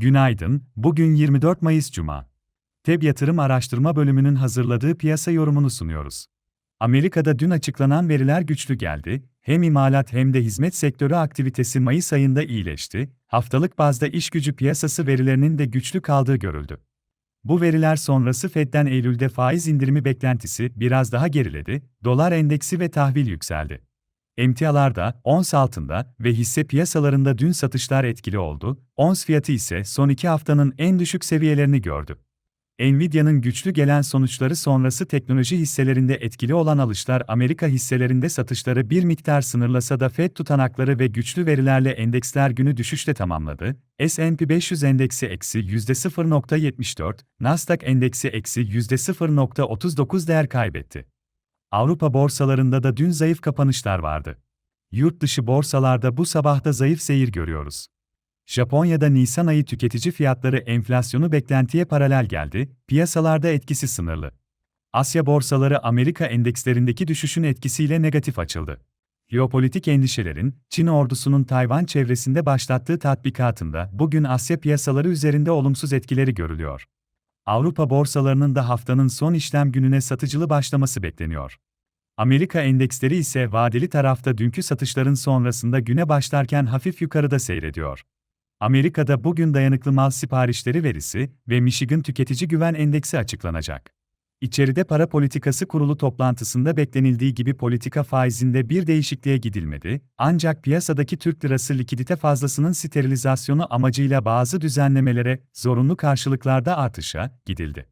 Günaydın, bugün 24 Mayıs Cuma. TEB Yatırım Araştırma Bölümünün hazırladığı piyasa yorumunu sunuyoruz. Amerika'da dün açıklanan veriler güçlü geldi, hem imalat hem de hizmet sektörü aktivitesi Mayıs ayında iyileşti, haftalık bazda iş gücü piyasası verilerinin de güçlü kaldığı görüldü. Bu veriler sonrası Fed'den Eylül'de faiz indirimi beklentisi biraz daha geriledi, dolar endeksi ve tahvil yükseldi. Emtialarda, ons altında ve hisse piyasalarında dün satışlar etkili oldu, ons fiyatı ise son iki haftanın en düşük seviyelerini gördü. Nvidia'nın güçlü gelen sonuçları sonrası teknoloji hisselerinde etkili olan alışlar Amerika hisselerinde satışları bir miktar sınırlasa da Fed tutanakları ve güçlü verilerle endeksler günü düşüşle tamamladı. S&P 500 endeksi eksi %0.74, Nasdaq endeksi eksi %0.39 değer kaybetti. Avrupa borsalarında da dün zayıf kapanışlar vardı. Yurt dışı borsalarda bu sabah da zayıf seyir görüyoruz. Japonya'da Nisan ayı tüketici fiyatları enflasyonu beklentiye paralel geldi, piyasalarda etkisi sınırlı. Asya borsaları Amerika endekslerindeki düşüşün etkisiyle negatif açıldı. Jeopolitik endişelerin, Çin ordusunun Tayvan çevresinde başlattığı tatbikatında bugün Asya piyasaları üzerinde olumsuz etkileri görülüyor. Avrupa borsalarının da haftanın son işlem gününe satıcılı başlaması bekleniyor. Amerika endeksleri ise vadeli tarafta dünkü satışların sonrasında güne başlarken hafif yukarıda seyrediyor. Amerika'da bugün dayanıklı mal siparişleri verisi ve Michigan Tüketici Güven Endeksi açıklanacak. İçeride para politikası kurulu toplantısında beklenildiği gibi politika faizinde bir değişikliğe gidilmedi, ancak piyasadaki Türk lirası likidite fazlasının sterilizasyonu amacıyla bazı düzenlemelere, zorunlu karşılıklarda artışa gidildi.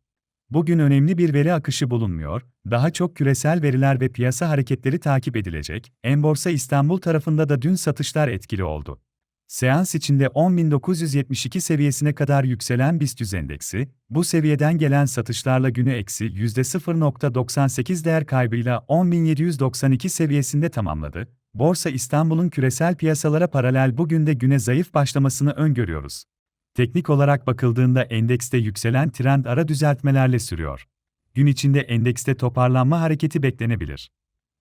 Bugün önemli bir veri akışı bulunmuyor, daha çok küresel veriler ve piyasa hareketleri takip edilecek. Enborsa İstanbul tarafında da dün satışlar etkili oldu. Seans içinde 10.972 seviyesine kadar yükselen BIST endeksi, bu seviyeden gelen satışlarla günü eksi %0.98 değer kaybıyla 10.792 seviyesinde tamamladı. Borsa İstanbul'un küresel piyasalara paralel bugün de güne zayıf başlamasını öngörüyoruz. Teknik olarak bakıldığında endekste yükselen trend ara düzeltmelerle sürüyor. Gün içinde endekste toparlanma hareketi beklenebilir.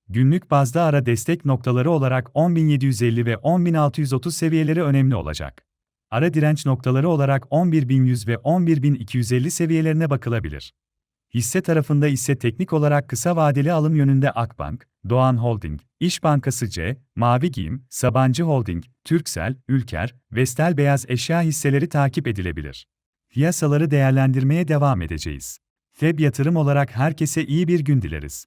Günlük bazda ara destek noktaları olarak 10.750 ve 10.630 seviyeleri önemli olacak. Ara direnç noktaları olarak 11.100 ve 11.250 seviyelerine bakılabilir. Hisse tarafında ise teknik olarak kısa vadeli alım yönünde Akbank, Doğan Holding, İş Bankası C, Mavi Giyim, Sabancı Holding, Türksel, Ülker, Vestel Beyaz Eşya hisseleri takip edilebilir. Piyasaları değerlendirmeye devam edeceğiz. FEB yatırım olarak herkese iyi bir gün dileriz.